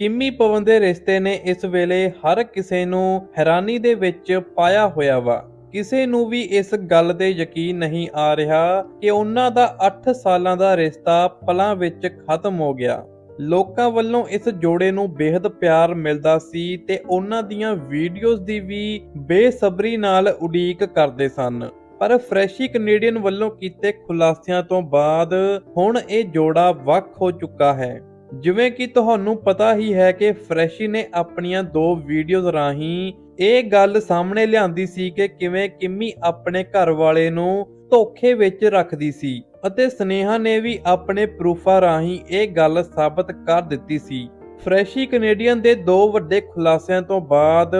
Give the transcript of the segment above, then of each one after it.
ਕਿੰਮੀ ਪਵਨ ਦੇ ਰਿਸ਼ਤੇ ਨੇ ਇਸ ਵੇਲੇ ਹਰ ਕਿਸੇ ਨੂੰ ਹੈਰਾਨੀ ਦੇ ਵਿੱਚ ਪਾਇਆ ਹੋਇਆ ਵਾ। ਕਿਸੇ ਨੂੰ ਵੀ ਇਸ ਗੱਲ ਤੇ ਯਕੀਨ ਨਹੀਂ ਆ ਰਿਹਾ ਕਿ ਉਹਨਾਂ ਦਾ 8 ਸਾਲਾਂ ਦਾ ਰਿਸ਼ਤਾ ਪਲਾਂ ਵਿੱਚ ਖਤਮ ਹੋ ਗਿਆ। ਲੋਕਾਂ ਵੱਲੋਂ ਇਸ ਜੋੜੇ ਨੂੰ ਬੇहद ਪਿਆਰ ਮਿਲਦਾ ਸੀ ਤੇ ਉਹਨਾਂ ਦੀਆਂ ਵੀਡੀਓਜ਼ ਦੀ ਵੀ ਬੇਸਬਰੀ ਨਾਲ ਉਡੀਕ ਕਰਦੇ ਸਨ। ਪਰ ਫਰੈਸ਼ੀ ਕੈਨੇਡੀਅਨ ਵੱਲੋਂ ਕੀਤੇ ਖੁਲਾਸਿਆਂ ਤੋਂ ਬਾਅਦ ਹੁਣ ਇਹ ਜੋੜਾ ਵੱਖ ਹੋ ਚੁੱਕਾ ਹੈ। ਜਿਵੇਂ ਕਿ ਤੁਹਾਨੂੰ ਪਤਾ ਹੀ ਹੈ ਕਿ ਫਰੈਸ਼ੀ ਨੇ ਆਪਣੀਆਂ ਦੋ ਵੀਡੀਓਜ਼ ਰਾਹੀਂ ਇਹ ਗੱਲ ਸਾਹਮਣੇ ਲਿਆਂਦੀ ਸੀ ਕਿ ਕਿਵੇਂ ਕਿੰਮੀ ਆਪਣੇ ਘਰ ਵਾਲੇ ਨੂੰ ਧੋਖੇ ਵਿੱਚ ਰੱਖਦੀ ਸੀ ਅਤੇ ਸਨੇਹਾ ਨੇ ਵੀ ਆਪਣੇ ਪ੍ਰੂਫਾਂ ਰਾਹੀਂ ਇਹ ਗੱਲ ਸਾਬਤ ਕਰ ਦਿੱਤੀ ਸੀ। ਫਰੈਸ਼ੀ ਕੈਨੇਡੀਅਨ ਦੇ ਦੋ ਵੱਡੇ ਖੁਲਾਸਿਆਂ ਤੋਂ ਬਾਅਦ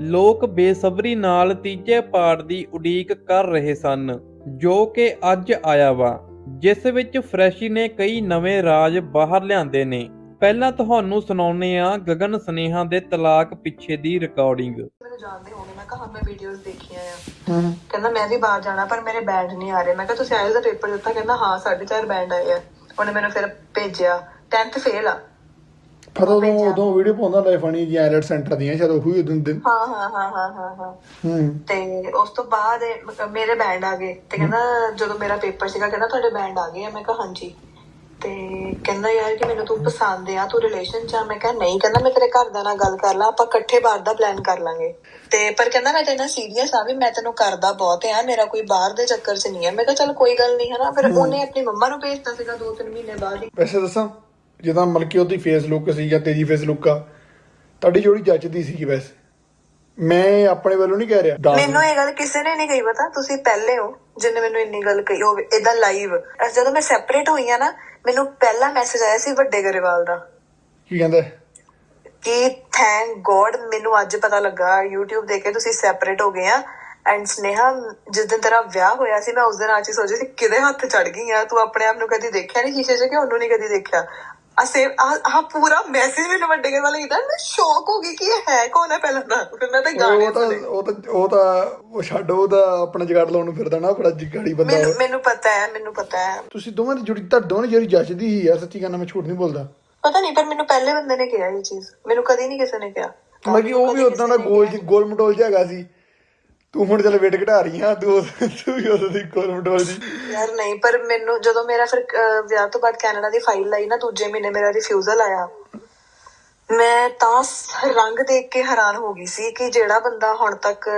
ਲੋਕ ਬੇਸਬਰੀ ਨਾਲ ਤੀਜੇ ਪਾਰਟ ਦੀ ਉਡੀਕ ਕਰ ਰਹੇ ਸਨ, ਜੋ ਕਿ ਅੱਜ ਆਇਆ ਵਾ। ਜਿਸ ਵਿੱਚ ਫਰੈਸ਼ੀ ਨੇ ਕਈ ਨਵੇਂ ਰਾਜ ਬਾਹਰ ਲਿਆਂਦੇ ਨੇ। ਪਹਿਲਾਂ ਤੁਹਾਨੂੰ ਸੁਣਾਉਨੇ ਆ ਗਗਨ ਸਨੇਹਾ ਦੇ ਤਲਾਕ ਪਿੱਛੇ ਦੀ ਰਿਕਾਰਡਿੰਗ ਮੈਨੂੰ ਜਾਣਦੇ ਹੋਗੇ ਮੈਂ ਕਿਹਾ ਮੈਂ ਵੀਡੀਓਜ਼ ਦੇਖੀਆਂ ਆ। ਹੂੰ। ਕਹਿੰਦਾ ਮੈਂ ਵੀ ਬਾਹਰ ਜਾਣਾ ਪਰ ਮੇਰੇ ਬੈਂਡ ਨਹੀਂ ਆ ਰਹੇ। ਮੈਂ ਕਿਹਾ ਤੁਸੀਂ ਆਇਲਸ ਦਾ ਪੇਪਰ ਦਿੱਤਾ ਕਹਿੰਦਾ ਹਾਂ 4.5 ਬੈਂਡ ਆਏ ਆ। ਉਹਨੇ ਮੈਨੂੰ ਫਿਰ ਭੇਜਿਆ। 10th ਫੇਲ ਆ। ਫਿਰ ਉਦੋਂ ਉਦੋਂ ਵੀਡੀਓ ਪਾਉਂਦਾ ਹੁੰਦਾ ਫਨੀ ਜੀ ਐਲਰਟ ਸੈਂਟਰ ਦੀਆਂ ਸ਼ਾਇਦ ਉਹ ਹੀ ਉਦੋਂ ਦਿਨ। ਹਾਂ ਹਾਂ ਹਾਂ ਹਾਂ ਹਾਂ ਹਾਂ ਹੂੰ। ਤੇ ਉਸ ਤੋਂ ਬਾਅਦ ਮੇਰੇ ਬੈਂਡ ਆ ਗਏ। ਤੇ ਕਹਿੰਦਾ ਜਦੋਂ ਮੇਰਾ ਪੇਪਰ ਸੀਗਾ ਕਹਿੰਦਾ ਤੁਹਾਡੇ ਬੈਂਡ ਆ ਗਏ ਆ। ਮੈਂ ਕਿਹਾ ਹਾਂਜੀ। ਤੇ ਕਹਿੰਦਾ ਯਾਰ ਕਿ ਮੈਨੂੰ ਤੂੰ ਪਸੰਦ ਆ ਤੂੰ ਰਿਲੇਸ਼ਨ ਚ ਆ। ਮੈਂ ਕਿਹਾ ਨਹੀਂ ਕਹਿੰਦਾ ਮੈਂ ਤੇਰੇ ਘਰਦਿਆਂ ਨਾਲ ਗੱਲ ਕਰ ਲਾਂ ਆਪਾਂ ਇਕੱਠੇ ਬਾਹਰ ਦਾ ਪਲਾਨ ਕਰ ਲਾਂਗੇ। ਤੇ ਪਰ ਕਹਿੰਦਾ ਮੈਂ ਤੇਰੇ ਨਾਲ ਸੀਰੀਅਸ ਆ ਵੀ ਮੈਂ ਤੈਨੂੰ ਕਰਦਾ ਬਹੁਤ ਆ ਮੇਰਾ ਕੋਈ ਬਾਹਰ ਦੇ ਚੱਕਰ ਚ ਨਹੀਂ ਆ। ਮੈਂ ਕਿਹਾ ਚੱਲ ਕੋਈ ਗੱਲ ਨਹੀਂ ਹਨਾ। ਫਿਰ ਉਹਨੇ ਆਪਣੀ ਮੰਮਾ ਨੂੰ ਭੇਜਤਾ ਸੀਗਾ ਦੋ ਤਿੰਨ ਮਹੀਨੇ ਬਾਅਦ ਹੀ। ਵੈਸੇ ਦੱਸਾਂ? ਜਿੱਦਾਂ ਮਲਕੀ ਉਹਦੀ ਫੇਸ ਲੁੱਕ ਸੀ ਜਾਂ ਤੇਰੀ ਫੇਸ ਲੁੱਕ ਆ ਤੁਹਾਡੀ ਜੋੜੀ ਜੱਜਦੀ ਸੀ ਵੈਸੇ ਮੈਂ ਆਪਣੇ ਵੱਲੋਂ ਨਹੀਂ ਕਹਿ ਰਿਹਾ। ਮੈਨੂੰ ਇਹ ਗੱਲ ਕਿਸੇ ਨੇ ਨਹੀਂ ਕਹੀ ਪਤਾ? ਤੁਸੀਂ ਪਹਿਲੇ ਹੋ ਜਿੰਨੇ ਮੈਨੂੰ ਇੰਨੀ ਗੱਲ ਕਹੀ ਹੋਵੇ ਇਦਾਂ ਲਾਈਵ ਜਦੋਂ ਮੈਂ ਸੈਪਰੇਟ ਹੋਈ ਆ ਨਾ ਮੈਨੂੰ ਪਹਿਲਾ ਮੈਸੇਜ ਆਇਆ ਸੀ ਵੱਡੇ ਗਰੇਵਾਲ ਦਾ। ਕੀ ਕਹਿੰਦਾ? ਕਿ ਥੈਂਕ ਗੋਡ ਮੈਨੂੰ ਅੱਜ ਪਤਾ ਲੱਗਾ YouTube ਦੇਖ ਕੇ ਤੁਸੀਂ ਸੈਪਰੇਟ ਹੋ ਗਏ ਆ। ਐਂਡ ਸਨੇਹਾ ਜਿਸ ਦਿਨ ਤੇਰਾ ਵਿਆਹ ਹੋਇਆ ਸੀ ਮੈਂ ਉਸ ਦਿਨ ਆ ਚੀ ਸੋਚੀ ਸੀ ਕਿਹਦੇ ਹੱਥ ਚੜ ਗਈ ਆ? ਤੂੰ ਆਪਣੇ ਆਪ ਨੂੰ ਕਦੀ ਦੇਖਿਆ ਨਹੀਂ ਸ਼ੀਸ਼ੇ 'ਚ ਕਿ ਉਹਨੂੰ ਨਹੀਂ ਕਦੀ ਦੇਖਿਆ? ਸੇ ਆ ਪੂਰਾ ਮੈਸੇਜ ਮੈਨੂੰ ਵੱਡੇ ਗਰੇਵਾਲ ਕੀਤਾ ਮੈਂ ਸ਼ੌਕ ਹੋ ਗਈ ਕਿ ਇਹ ਹੈ ਕੌਣ ਹੈ ਪਹਿਲਾਂ ਤਾਂ। ਫਿਰ ਮੈਂ ਤਾਂ ਗਾਣੇ ਉਹ ਤਾਂ ਉਹ ਤਾਂ ਉਹ ਤਾਂ ਉਹ ਛੱਡ ਉਹਦਾ ਆਪਣਾ ਜਗਾੜ ਲਾਉਣ ਨੂੰ ਫਿਰਦਾ ਨਾ ਬੜਾ ਜਿਗਾੜੀ ਬੰਦਾ ਮੈਨੂੰ ਪਤਾ ਹੈ ਮੈਨੂੰ ਪਤਾ ਹੈ। ਤੁਸੀਂ ਦੋਵਾਂ ਦੀ ਜੋੜੀ ਤਾਂ ਦੋਵਾਂ ਦੀ ਜਿਹੜੀ ਜੱਜਦੀ ਹੀ ਯਾਰ ਸੱਚੀ ਕਹਿੰਦਾ ਮੈਂ ਝੂਠ ਨਹੀਂ ਬੋਲਦਾ। ਪਤਾ ਨਹੀਂ ਪਰ ਮੈਨੂੰ ਪਹਿਲੇ ਬੰਦੇ ਨੇ ਕਿਹਾ ਇਹ ਚੀਜ਼। ਮੈਨੂੰ ਕਦੀ ਨਹੀਂ ਕਿਸੇ ਨੇ ਕਿਹਾ। ਮੈਂ ਕਿ ਉਹ ਵੀ ਉਦਾਂ ਦਾ ਗੋਲ ਗੋਲ ਮਟੋਲ ਜਿਹਾ ਹੈਗਾ ਸੀ। ਤੂੰ ਹੁਣ ਚੱਲ ਵੇਟ ਘਟਾ ਰਹੀ ਆ ਤੂੰ ਤੂੰ ਵੀ ਉਹਦੀ ਦੀ ਗੋਲ ਮਟੋਲ ਯਾਰ ਨਹੀਂ ਪਰ ਮੈਨੂੰ ਜਦੋਂ ਮੇਰਾ ਫਿਰ ਅਹ, ਵਿਆਹ ਤੋਂ ਬਾਅਦ ਕੈਨੇਡਾ ਦੀ ਫਾਈਲ ਆਈ ਨਾ ਦੂਜੇ ਮਹੀਨੇ ਮੇਰਾ ਰਿਫਿਊਜ਼ਲ ਆਇਆ। ਮੈਂ ਤਾਂ ਸ- ਰੰਗ ਦੇਖ ਕੇ ਹੈਰਾਨ ਹੋ ਗਈ ਸੀ ਕਿ ਜਿਹੜਾ ਬੰਦਾ ਹੁਣ ਤੱਕ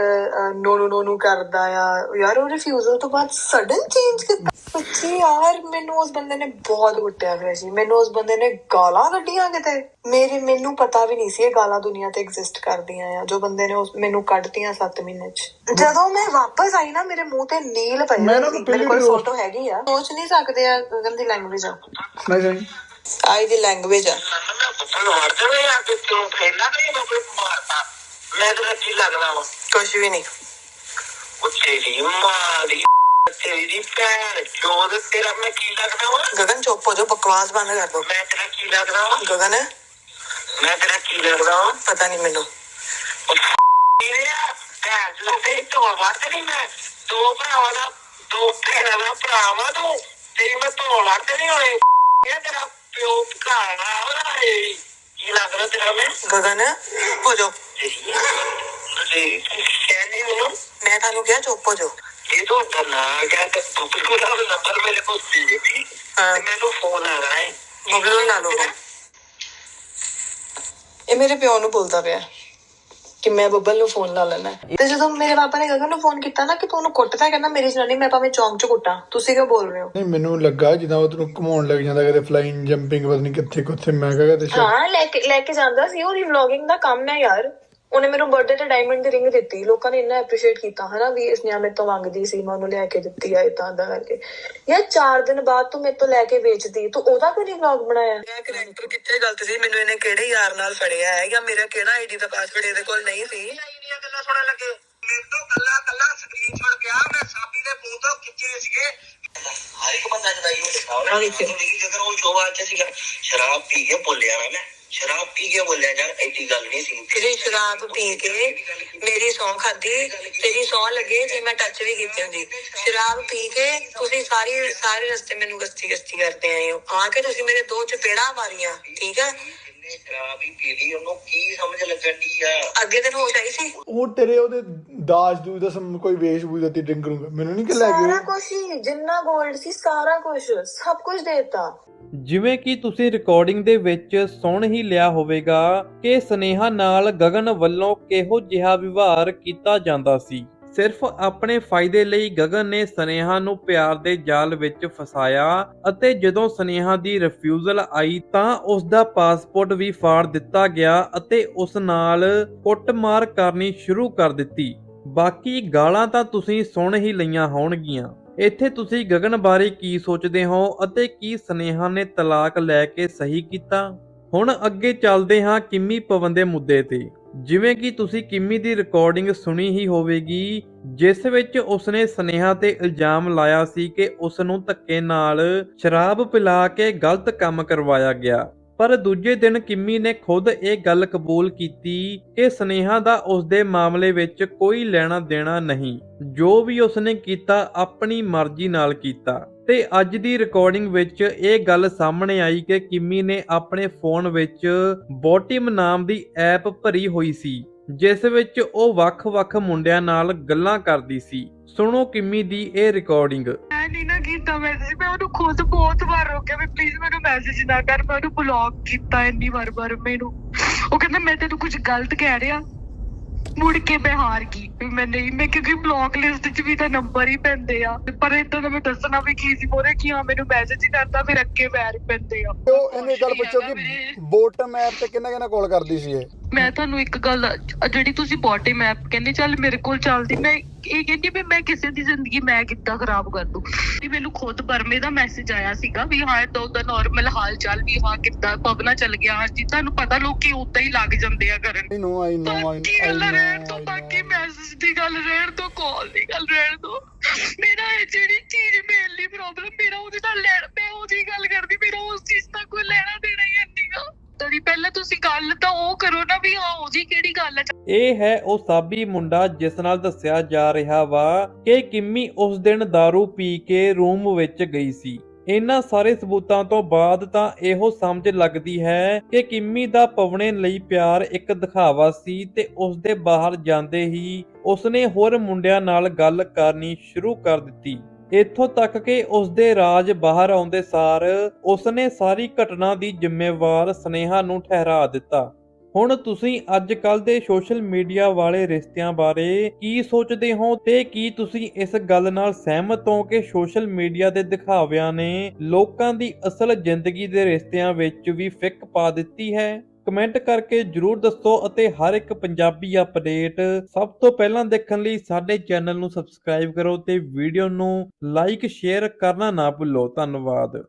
ਨੋ ਨੋ ਨੋ ਨੋ ਕਰਦਾ ਆ ਯਾਰ ਉਹ ਰਿਫਿਊਜ਼ਲ ਤੋਂ ਬਾਅਦ ਸਡਨ ਚੇਂਜ ਕੀਤਾ। ਸੱਚੀ ਯਾਰ ਮੈਨੂੰ ਉਸ ਬੰਦੇ ਨੇ ਬਹੁਤ ਕੁੱਟਿਆ ਫਿਰ ਸੀ। ਮੈਨੂੰ ਉਸ ਬੰਦੇ ਨੇ ਗਾਲਾਂ ਕੱਢੀਆਂ ਕਿਤੇ? ਮੇਰੇ ਮੈਨੂੰ ਪਤਾ ਵੀ ਨਹੀਂ ਸੀ ਇਹ ਗਾਲਾਂ ਦੁਨੀਆ ਤੇ ਐਗਜ਼ਿਸਟ ਕਰਦੀਆਂ ਆ ਜੋ ਬੰਦੇ ਨੇ ਉਸ ਮੈਨੂੰ ਕੱਢਤੀਆਂ 7 ਮਹੀਨੇ ਚ। ਜਦੋਂ ਮੈਂ ਵਾਪਸ ਆਈ ਨਾ ਮੇਰੇ ਮੂੰਹ ਤੇ ਨੀਲ ਪਈ ਮੈਂ ਨਾ ਸੀ। ਪਹਿਲੀ ਮੇਰੇ ਕੋਲ ਫੋਟੋ ਹੈਗੀ ਆ। ਸੋਚ ਨਹੀਂ ਸਕਦੇ ਆ ਗੰਦੀ ਲੈਂਗੁਏਜ ਆ। ਨਹੀਂ ਨਹੀਂ ਆਈ ਦੀ ਲੈਂਗੁਏਜ ਆ। ਮੈਂ ਮਾਰ ਤੇ ਤੂੰ ਫੇਰਨਾ ਨਹੀਂ। ਮੈਂ ਕੋਈ ਮਾਰਦਾ ਮੈਂ ਤਾਂ ਕੀ ਲੱਗਦਾ ਵਾ ਕੁਝ ਵੀ ਨਹੀਂ ਮਾਂ ਦੀ ਤੇਰੀ ਦੀ ਭੈਣ ਚੋਦ ਤੇਰਾ ਮੈਂ ਕੀ ਲੱਗਦਾ ਵਾ ਗਗਨ ਚੁੱਪ ਹੋ ਜਾ ਬਕਵਾਸ ਬੰਦ ਕਰ ਦੋ ਮੈਂ ਤੇਰਾ ਕੀ ਲੱਗਦਾ ਵਾ ਗਗਨ ਮੈਂ ਤੇਰਾ ਕੀ ਲੱਗਦਾ ਵਾ ਪਤਾ ਨਹੀਂ ਮੈਨੂੰ ਤੇਰੇ ਭੈਣ ਚੋਦ ਤੇ ਤੋਂ ਵਾਟ ਨਹੀਂ ਮੈਂ ਦੋ ਭਰਾਵਾਂ ਦਾ ਦੋ ਭੈਣਾਂ ਦਾ ਭਰਾ ਵਾ ਤੂੰ ਤੇਰੀ ਮੈਂ ਤੋਂ ਵਾਟ ਨਹੀਂ ਹੋਏ ਇਹ ਤੇਰਾ ਪਿਓ ਘਾਣਾ ਵਾ ਇਹ ਕੀ ਲੱਗਦਾ ਤੇਰਾ ਮੈਂ ਗਗਨ ਹੋ ਜਾ ਜੀ ਕਹਿੰਦੀ ਮੈਨੂੰ ਮੈਂ ਤੁਹਾਨੂੰ ਕਿਹਾ ਮੇਰੇ ਕੋਲ ਸੀ ਜੀ ਹਾਂ। ਮੈਨੂੰ ਫੋਨ ਆ ਰਹਾ ਹੈ ਬਬਲੂ ਲਾ ਲਓ ਇਹ ਮੇਰੇ ਪਿਓ ਨੂੰ ਬੋਲਦਾ ਪਿਆ ਕਿ ਮੈਂ ਬੱਬਲ ਨੂੰ ਫੋਨ ਲਾ ਲੈਣਾ ਹੈ। ਤੇ ਜਦੋਂ ਮੇਰੇ ਪਾਪਾ ਨੇ ਗਗਨ ਨੂੰ ਫੋਨ ਕੀਤਾ ਨਾ ਕਿ ਤੂੰ ਉਹਨੂੰ ਕੁੱਟਦਾ ਕਹਿੰਦਾ ਮੇਰੀ ਜਨਾਨੀ ਮੈਂ ਭਾਵੇਂ ਚੌਂਕ 'ਚ ਕੁੱਟਾਂ ਤੁਸੀਂ ਕਿਉਂ ਬੋਲ ਰਹੇ ਹੋ ਨਹੀਂ ਮੈਨੂੰ ਲੱਗਾ ਜਿੱਦਾਂ ਉਹ ਤੈਨੂੰ ਘਮਾਉਣ ਲੱਗ ਜਾਂਦਾ ਕਦੇ ਫਲਾਈਂਗ ਜੰਪਿੰਗ ਪਤਾ ਨਹੀਂ ਕਿੱਥੇ ਕਿੱਥੇ ਮੈਂ ਕਹਾਂ ਤੇ ਹਾਂ ਲੈ ਕੇ ਲੈ ਕੇ ਜਾਂਦਾ ਸੀ ਉਹਦੀ ਵਲੌਗਿੰਗ ਦਾ ਕੰਮ ਹੈ ਯਾਰ ਉਹਨੇ ਮੈਨੂੰ ਬਰਥਡੇ ਤੇ ਡਾਇਮੰਡ ਦੀ ਰਿੰਗ ਦਿੱਤੀ। ਲੋਕਾਂ ਨੇ ਇੰਨਾ ਐਪਰੀਸ਼ੀਏਟ ਕੀਤਾ ਹਨਾ ਵੀ ਇਸ ਨਿਆ ਮੇਰੇ ਤੋਂ ਮੰਗਦੀ ਸੀ ਮੈਂ ਉਹਨੂੰ ਲੈ ਕੇ ਦਿੱਤੀ ਆ ਇਦਾਂ ਦਾ ਕਰਕੇ। ਯਾਰ 4 ਦਿਨ ਬਾਅਦ ਤੂੰ ਮੇਰੇ ਤੋਂ ਲੈ ਕੇ ਵੇਚਦੀ ਤੂੰ ਉਹਦਾ ਕਿਉਂ ਨਹੀਂ ਵਲੌਗ ਬਣਾਇਆ? ਇਹ ਕਰੈਕਟਰ ਕਿੱਥੇ ਗਲਤ ਸੀ? ਮੈਨੂੰ ਇਹਨੇ ਕਿਹੜੇ ਯਾਰ ਨਾਲ ਫੜਿਆ ਹੈ? ਜਾਂ ਮੇਰਾ ਕਿਹੜਾ ਆਈਡੀ ਦਾ ਪਾਸਵਰਡ ਇਹਦੇ ਕੋਲ ਨਹੀਂ ਸੀ? ਇੰਨੀਆਂ ਗੱਲਾਂ ਸੁਣਨ ਲੱਗੇ। ਮੇਰੇ ਤੋਂ ਕੱਲਾ ਕੱਲਾ ਸਕਰੀਨਸ਼ਾਟ ਪਿਆ ਮੈਂ ਸਾਬੀ ਦੇ ਫੋਨ ਤੋਂ ਖਿੱਚੇ ਸੀਗੇ। ਹਰ ਇੱਕ ਬੰਦਾ ਜਦਾ ਇਹੋ ਦਿਖਾਉਣਾ ਨਹੀਂ ਜੇਕਰ ਉਹ ਸ਼ੋਭਾ ਚ ਸੀਗਾ ਸ਼ਰਾਬ ਪੀ ਕੇ ਬੋਲਿਆ ਨਾ ਮੈਂ। ਸ਼ਰਾਬ ਪੀ ਕੇ ਬੋਲਿਆ ਯਾਰ ਐਡੀ ਗੱਲ ਨਹੀਂ ਸੀ। ਤੇਰੀ ਸ਼ਰਾਬ ਪੀ ਕੇ ਮੇਰੀ ਸੌਂ ਖਾਦੀ ਤੇਰੀ ਸੌਂ ਲੱਗੇ ਜੇ ਮੈਂ ਟੱਚ ਵੀ ਕੀਤੀ ਹੁੰਦੀ। ਸ਼ਰਾਬ ਪੀ ਕੇ ਤੁਸੀਂ ਸਾਰੀ, ਸਾਰੇ ਰਸਤੇ ਮੈਨੂੰ ਗਸਤੀ ਗਸਤੀ ਕਰਦੇ ਆਏ ਹੋ। ਆ ਕੇ ਤੁਸੀਂ ਮੇਰੇ ਦੋ ਚਪੇੜਾ ਮਾਰੀਆਂ, ਠੀਕ ਹੈ ਨੇ ਸ਼ਰਾਬ ਹੀ ਪੀ ਲਈ ਉਹਨੂੰ ਕੀ ਸਮਝ ਲੱਗਣ ਦੀ ਆ? ਅੱਗੇ ਦਿਨ ਹੋਸ਼ ਆਈ ਸੀ? ਉਹ ਤੇਰੇ ਉਹਦੇ ਦਾਜ ਦੂਜ ਦਾ ਸਮ- ਕੋਈ ਵੇਸ਼ ਬੂਝ ਦਿੱਤੀ ਡਰਿੰਕ ਨੂੰ। ਮੈਨੂੰ ਨਹੀਂ ਕਿ ਲੈ ਸਾਰਾ ਗਏ ਕੁਝ ਹੀ ਜਿੰਨਾ 골ਡ ਸੀ ਸਾਰਾ ਕੁਝ ਸਭ ਕੁਝ ਦੇਤਾ। ਜਿਵੇਂ ਕਿ ਤੁਸੀਂ ਰਿਕਾਰਡਿੰਗ ਦੇ ਵਿੱਚ ਸੁਣ ਹੀ ਲਿਆ ਹੋਵੇਗਾ ਕਿ ਸਨੇਹਾ ਨਾਲ ਗਗਨ ਵੱਲੋਂ ਕਿਹੋ ਜਿਹਾ ਵਿਵਹਾਰ ਕੀਤਾ ਜਾਂਦਾ ਸੀ। ਸਿਰਫ ਆਪਣੇ ਫਾਇਦੇ ਲਈ ਗਗਨ ਨੇ ਸਨੇਹਾ ਨੂੰ ਪਿਆਰ ਦੇ ਜਾਲ ਵਿੱਚ ਫਸਾਇਆ ਅਤੇ ਜਦੋਂ ਸਨੇਹਾ ਦੀ ਰਿਫਿਊਜ਼ਲ ਆਈ ਤਾਂ ਉਸ ਦਾ ਪਾਸਪੋਰਟ ਵੀ ਫਾੜ ਦਿੱਤਾ ਗਿਆ ਅਤੇ ਉਸ ਨਾਲ ਕੁੱਟਮਾਰ ਕਰਨੀ ਸ਼ੁਰੂ ਕਰ ਦਿੱਤੀ। ਬਾਕੀ ਗਾਲਾਂ ਤਾਂ ਤੁਸੀਂ ਸੁਣ ਹੀ ਲਈਆਂ ਹੋਣਗੀਆਂ। ਇੱਥੇ ਤੁਸੀਂ ਗਗਨ ਬਾਰੇ ਕੀ ਸੋਚਦੇ ਹੋ ਅਤੇ ਕੀ ਸਨੇਹਾ ਨੇ ਤਲਾਕ ਲੈ ਕੇ ਸਹੀ ਕੀਤਾ? ਹੁਣ ਅੱਗੇ ਚੱਲਦੇ ਹਾਂ ਕਿੰਮੀ ਪਵਨ ਦੇ ਮੁੱਦੇ ਤੇ। ਜਿਵੇਂ ਕਿ ਤੁਸੀਂ ਕਿਮੀ ਦੀ ਰਿਕਾਰਡਿੰਗ ਸੁਣੀ ਹੀ ਹੋਵੇਗੀ, ਜਿਸ ਵਿੱਚ ਉਸਨੇ ਸਨੇਹਾ ਤੇ ਇਲਜ਼ਾਮ ਲਾਇਆ ਸੀ ਕਿ ਉਸ ਨੂੰ ਧੱਕੇ ਨਾਲ ਸ਼ਰਾਬ ਪਿਲਾ ਕੇ ਗਲਤ ਕੰਮ ਕਰਵਾਇਆ ਗਿਆ। ਪਰ ਦੂਜੇ ਦਿਨ ਕਿੰਮੀ ਨੇ ਖੁਦ ਇਹ ਗੱਲ ਕਬੂਲ ਕੀਤੀ ਕਿ ਸਨੇਹਾ ਦਾ ਉਸਦੇ ਮਾਮਲੇ ਵਿੱਚ ਕੋਈ ਲੈਣਾ ਦੇਣਾ ਨਹੀਂ। ਜੋ ਵੀ ਉਸਨੇ ਕੀਤਾ, ਆਪਣੀ ਮਰਜ਼ੀ ਨਾਲ ਕੀਤਾ। ਤੇ ਅੱਜ ਦੀ ਰਿਕਾਰਡਿੰਗ ਵਿੱਚ ਇਹ ਗੱਲ ਸਾਹਮਣੇ ਆਈ ਕਿ ਕਿੰਮੀ ਨੇ ਆਪਣੇ ਫੋਨ ਵਿੱਚ ਬੋਟਿਮ ਨਾਮ ਦੀ ਐਪ ਭਰੀ ਹੋਈ ਸੀ। ਜਿਸ ਵਿੱਚ ਉਹ ਵੱਖ-ਵੱਖ ਮੁੰਡਿਆਂ ਨਾਲ ਗੱਲਾਂ ਕਰਦੀ ਸੀ। ਸੁਣੋ ਕਿੰਮੀ ਦੀ ਇਹ ਰਿਕਾਰਡਿੰਗ ਮੈਂ ਨਹੀਂ ਨਾ ਕੀਤਾ ਮੈਸੇਜ ਮੈਂ ਉਹਨੂੰ ਖੁਦ ਬਹੁਤ ਵਾਰ ਰੋਕਿਆ ਵੀ ਪਲੀਜ਼ ਮੈਨੂੰ ਮੈਸੇਜ ਨਾ ਕਰ ਮੈਂ ਉਹਨੂੰ ਬਲੌਕ ਕੀਤਾ ਇੰਨੀ ਵਾਰ ਵਾਰ ਮੈਨੂੰ। ਉਹ ਕਹਿੰਦਾ ਮੈਂ ਤੈਨੂੰ ਕੁਝ ਗਲਤ ਕਹਿ ਰਿਹਾ। ਮੁੜ ਕੇ ਮੈਂ ਹਾਰ ਗਈ ਵੀ ਮੈਂ ਨਹੀਂ ਮੈਂ ਕਿਉਂਕਿ ਬਲੌਕ ਲਿਸਟ 'ਚ ਵੀ ਤਾਂ ਨੰਬਰ ਹੀ ਪੈਂਦੇ ਆ। ਪਰ ਇਦਾਂ ਦਾ ਮੈਂ ਦੱਸਣਾ ਵੀ ਕੀ ਸੀ ਮੋਰੇ ਕੀ ਹਾਂ ਮੈਨੂੰ ਮੈਸੇਜ ਹੀ ਕਰਦਾ ਫਿਰ ਅੱਗੇ ਵੈਰ ਪੈਂਦੇ ਆ। ਉਹ ਇਹਨੇ ਗੱਲ ਪੁੱਛੋ ਕਿ ਬੋਟਮ ਐਪ ਤੇ ਕਿੰਨਾ ਕਿੰਨਾ ਕਾਲ ਕਰਦੀ ਸੀ ਇਹ? ਮੈਂ ਤੁਹਾਨੂੰ ਇੱਕ ਗੱਲ ਅ ਜਿਹੜੀ ਤੁਸੀਂ ਬੋਟੇ ਮੈਪ ਕਹਿੰਦੇ ਚੱਲ ਮੇਰੇ ਕੋਲ ਚੱਲਦੀ ਮੈਂ ਇਹ ਕਹਿੰਦੀ ਵੀ ਮੈਂ ਕਿਸੇ ਦੀ ਜ਼ਿੰਦਗੀ ਮੈਂ ਕਿੱਦਾਂ ਖਰਾਬ ਕਰ ਦੂੰ? ਵੀ ਮੈਨੂੰ ਖੁਦ ਬਰਮੇ ਦਾ ਮੈਸੇਜ ਆਇਆ ਸੀਗਾ ਵੀ ਹਾਂ ਤਾਂ ਉਹਦਾ ਨਾਰਮਲ ਹਾਲ ਚਾਲ ਵੀ ਹਾਂ ਕਿੱਦਾਂ ਪਵਨਾ ਚੱਲ ਗਿਆ ਹਾਂ ਜੀ ਤੁਹਾਨੂੰ ਪਤਾ ਲੋਕੀ ਉਦਾਂ ਹੀ ਲੱਗ ਜਾਂਦੇ ਆ ਕਰਨ। ਆਈ ਨੋ ਆਈ ਨੋ ਆਈ ਬਾਕੀ ਗੱਲ ਰਹਿਣ ਤੋਂ ਬਾਕੀ ਮੈਸੇਜ ਦੀ ਗੱਲ ਰਹਿਣ ਤੋਂ ਕਾਲ ਦੀ ਗੱਲ ਰਹਿਣ ਤੋਂ ਮੇਰਾ ਇਹ ਜਿਹੜੀ ਚੀਜ਼ ਮੇਨਲੀ ਪ੍ਰੋਬਲਮ ਨਾ ਕਿਹੜੀ ਗੱਲ ਹੈ? ਇਹ ਹੈ ਉਹ ਸਾਬੀ ਮੁੰਡਾ ਜਿਸ ਨਾਲ ਦੱਸਿਆ ਜਾ ਰਿਹਾ ਵਾ ਕਿ ਕਿੰਮੀ ਉਸ ਦਿਨ दारू ਪੀ ਕੇ ਰੂਮ ਵਿੱਚ ਗਈ ਸੀ। ਇਹਨਾਂ ਸਾਰੇ ਸਬੂਤਾਂ ਤੋਂ ਬਾਅਦ ਤਾਂ ਇਹੋ ਸਮਝ ਲੱਗਦੀ ਹੈ ਕਿ ਕਿੰਮੀ ਦਾ ਪਵਨੇ ਲਈ ਪਿਆਰ ਇੱਕ ਦਿਖਾਵਾ ਸੀ ਤੇ ਉਸ ਦੇ ਬਾਹਰ ਜਾਂਦੇ ਹੀ ਉਸਨੇ ਹੋਰ ਮੁੰਡਿਆਂ ਨਾਲ ਗੱਲ ਕਰਨੀ ਸ਼ੁਰੂ ਕਰ ਦਿੱਤੀ। ਇੱਥੋਂ ਤੱਕ ਕਿ ਉਸ ਦੇ ਰਾਜ ਬਾਹਰ ਆਉਂਦੇ ਸਾਰ ਉਸਨੇ ਸਾਰੀ ਘਟਨਾ ਦੀ ਜ਼ਿੰਮੇਵਾਰ ਸਨੇਹਾ ਨੂੰ ਠਹਿਰਾ ਦਿੱਤਾ। ਹੁਣ ਤੁਸੀਂ ਅੱਜ ਕੱਲ ਦੇ ਸੋਸ਼ਲ ਮੀਡੀਆ ਵਾਲੇ ਰਿਸ਼ਤਿਆਂ ਬਾਰੇ ਕੀ ਸੋਚਦੇ ਹੋ ਤੇ ਕੀ ਤੁਸੀਂ ਇਸ ਗੱਲ ਨਾਲ ਸਹਿਮਤ ਹੋ ਕਿ ਸੋਸ਼ਲ ਮੀਡੀਆ ਦੇ ਦਿਖਾਵਿਆਂ ਨੇ ਲੋਕਾਂ ਦੀ ਅਸਲ ਜ਼ਿੰਦਗੀ ਦੇ ਰਿਸ਼ਤਿਆਂ ਵਿੱਚ ਵੀ ਫਿੱਕ ਪਾ ਦਿੱਤੀ ਹੈ? ਕਮੈਂਟ ਕਰਕੇ ਜਰੂਰ ਦੱਸੋ ਅਤੇ ਹਰ ਇੱਕ ਪੰਜਾਬੀ ਅਪਡੇਟ ਸਭ ਤੋਂ ਪਹਿਲਾਂ ਦੇਖਣ ਲਈ ਸਾਡੇ ਚੈਨਲ ਨੂੰ ਸਬਸਕ੍ਰਾਈਬ ਕਰੋ ਤੇ ਵੀਡੀਓ ਨੂੰ ਲਾਈਕ, ਸ਼ੇਅਰ ਕਰਨਾ ਨਾ ਭੁੱਲੋ। ਧੰਨਵਾਦ।